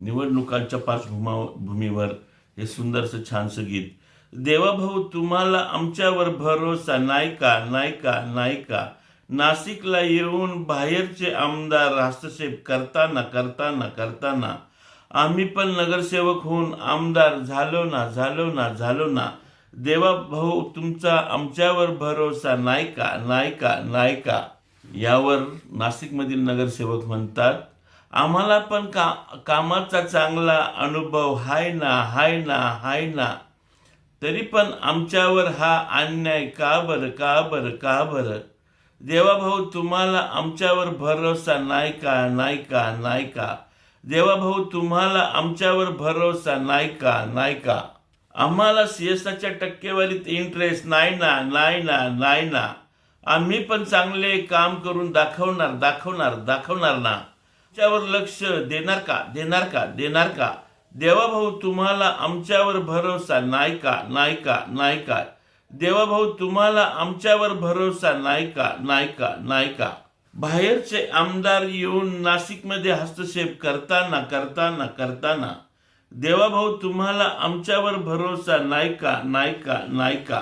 निवडणुकांच्या पार्श्वभूमा भूमीवर हे सुंदरसं छानसं गीत. देवाभाऊ तुम्हाला आमच्यावर भरोसा नायका नायका नायका नाशिकला येऊन बाहेरचे आमदार हस्तक्षेप करताना करताना करताना आम्ही पण नगरसेवक होऊन आमदार झालो ना झालो ना झालो ना. देवा भाऊ तुमचा आमच्यावर भरोसा नायका नायका नायका यावर नाशिकमधील नगरसेवक म्हणतात आम्हाला पण का कामाचा चांगला अनुभव हाय ना हाय ना हाय ना. तरी पण आमच्यावर हा अन्याय का बरं का बरं का बरं? देवाभाऊ तुम्हाला आमच्यावर भरोसा नाही का नाही का नाही का? देवाभाऊ तुम्हाला आमच्यावर भरोसा नाही का नाही का? आम्हाला सीएसआरच्या टक्केवारीत इंटरेस्ट नाही ना नाही ना नाही ना. आम्ही पण चांगले काम करून दाखवणार दाखवणार दाखवणार ना. आमच्यावर लक्ष देणार का? देणार का? देणार का? देवाभाऊ तुम्हाला आमच्यावर भरोसा नाही का? नाही का? नाही का? देवाभाऊ तुम्हाला आमच्यावर भरोसा नाही का? नाही का? नाही का? बाहेरचे आमदार येऊन नाशिकमध्ये हस्तक्षेप करताना करताना करताना देवाभाऊ तुम्हाला आमच्यावर भरोसा नाही का? नाही का? नाही का?